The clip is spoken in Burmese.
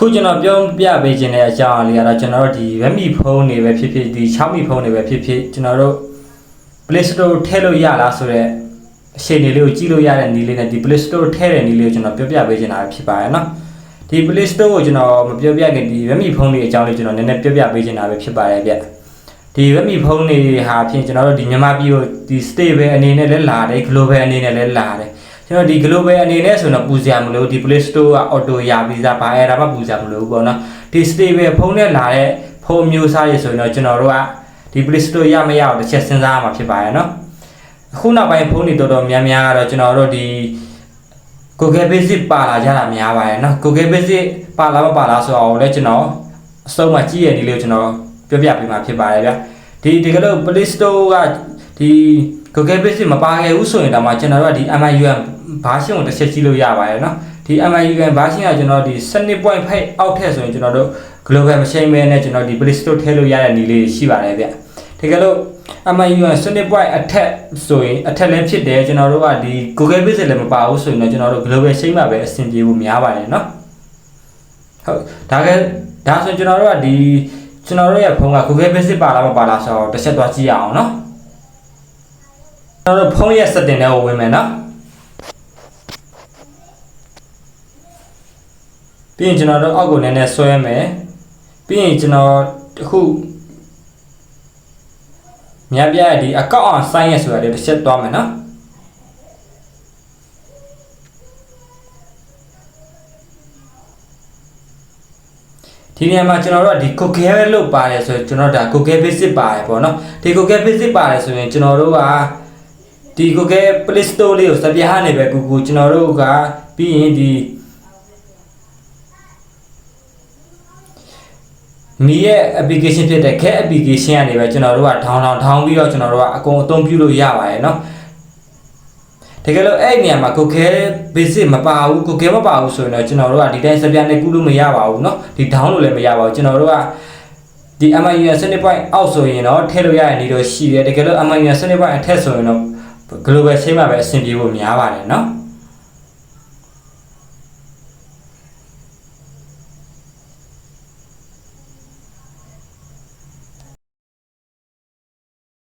ခုကျွန်တော်ပြောပြပေးခြင်းတဲ့အကြောင်းအလေးကတော့ကျွန်တော်တို့ဒီ Redmi ဖုန်းတွေပဲဖြစ်ဖြစ်ဒီ Xiaomi ဖုန်းတွေပဲဖြစ်ဖြစ်ကျွန်တော်တို့ Play Store ထည့်လို့ရလားဆိုတော့အခြေအနေလေးကိုကြည့်လို့ရတဲ့နည်းလေးနဲ့ဒီ Play Store ထည့်တဲ့နည်းလေးကိုကျွန်တော်ပြောပြပေးခြင်းတာဖြစ်ပါတယ်နော်ဒီ Play Store ကိုကျွန်တော်မပြောပြခင်ဒီ Redmi ဖုန်းတွေအကြောင်းလေးကျွန်တော်နည်းနည်းပြောပြပေးခြင်းတာပဲဖြစ်ပါတယ်ဗျဒီ Redmi ဖုန်းတွေဟာဖြင့်ကျွန်တော်တို့ဒီမြန်မာပြည်ကိုဒီ stable အနေနဲ့လည်းလာတယ် global အနေနဲ့လည်းလာတယ် ကျွန်တော်ဒီ global အနေနဲ့ဆိုတော့ပူစရာမလိုဒီ Play Store က auto ရပြီးသားဘာအဲ့ဒါမှပူစရာမလိုဘူးပေါ့နော်ဒီ stable ဖုန်းနဲ့လာတဲ့ဖုန်းမျိုးစားရဆိုရင်တော့ကျွန်တော်တို့ကဒီ Play Store ရမရအောင်တစ်ချက်စဉ်းစားရမှာဖြစ်ပါတယ်နော်အခုနောက်ပိုင်းဖုန်းတွေတော်တော်များများကတော့ကျွန်တော်တို့ဒီ Google Basic ပါလာကြတာများပါတယ်နော် Google Basic ပါလာမပါလာဆိုတော့လည်းကျွန်တော်အစုံမှာကြည့်ရတဲ့ဒီလေးကိုကျွန်တော်ပြောပြပေးမှာဖြစ်ပါတယ်ဗျဒီဒီကလို့ Play Store ကဒီ Google Page မပါခဲ့ဘူးဆိုရင်ဒါမှကျွန်တော်တို့ကဒီ MIUM version ကိုတစ်ချက်ကြည့်လို့ရပါတယ်နော်ဒီ MIUM version ကကျွန်တော်ဒီ7.5 out ထက်ဆိုရင်ကျွန်တော်တို့ global မချိန်မဲနဲ့ကျွန်တော်ဒီ Play Store ထည့်လို့ရတဲ့နည်းလေးရှိပါတယ်ဗျတကယ်လို့ MIUM 7.5အထက်ဆိုရင်အထက်လည်းဖြစ်တယ်ကျွန်တော်တို့ကဒီ Google Page လည်းမပါဘူးဆိုရင်တော့ကျွန်တော်တို့ global ချိန်မှာပဲအဆင်ပြေဖို့များပါတယ်နော်ဟုတ်ဒါကဒါဆိုကျွန်တော်တို့ကဒီကျွန်တော်တို့ရဲ့ဖုန်းက Google Page ပါလားမပါလားဆိုတော့တစ်ချက်သွားကြည့်ရအောင်နော် ကျွန်တော်တို့ဖုန်းရဲ့ setting တွေကိုဝင်မယ်နော်ပြီးရင်ကျွန်တော်တို့အောက်ကိုနည်းနည်းဆွဲမယ်ပြီးရင်ကျွန်တော်အခုမြတ်ပြရဲ့ဒီအကောက်အောင်ဆိုင်းရဆိုတာလေးတစ်ချက်သွားမယ်နော်ဒီနေရာမှာကျွန်တော်တို့ဒီ cookie ပဲလုပ်ပါတယ်ဆိုရင်ကျွန်တော်ဒါ cookie basic ပါတယ်ပေါ့နော်ဒီ cookie basic ပါတယ်ဆိုရင်ကျွန်တော်တို့က ဒီ Google Play Store လေးကိုစပြားနေပဲ Google ကျွန်တော်တို့ကပြီးရင်ဒီမီရဲ့ application ဖြစ်တဲ့ Get application ကနေပဲကျွန်တော်တို့က download ထောင်းပြီးတော့ကျွန်တော်တို့ကအကုန်အသုံးပြုလို့ရပါတယ်เนาะတကယ်လို့အဲ့ဒီနေရာမှာ Google Basic မပါဘူး Google မပါဘူးဆိုရင်တော့ကျွန်တော်တို့ကဒီတိုင်းစပြနဲ့ကူးလို့မရပါဘူးเนาะဒီ down လို့လည်းမရပါဘူးကျွန်တော်တို့ကဒီ MIUI 7 point အောက်ဆိုရင်တော့ထည့်လို့ရတဲ့နေတော့ရှိတယ်တကယ်လို့ MIUI 7 point အထက်ဆိုရင်တော့ global share မှာပဲအဆင်ပြေဖို့များပါတယ်เนาะ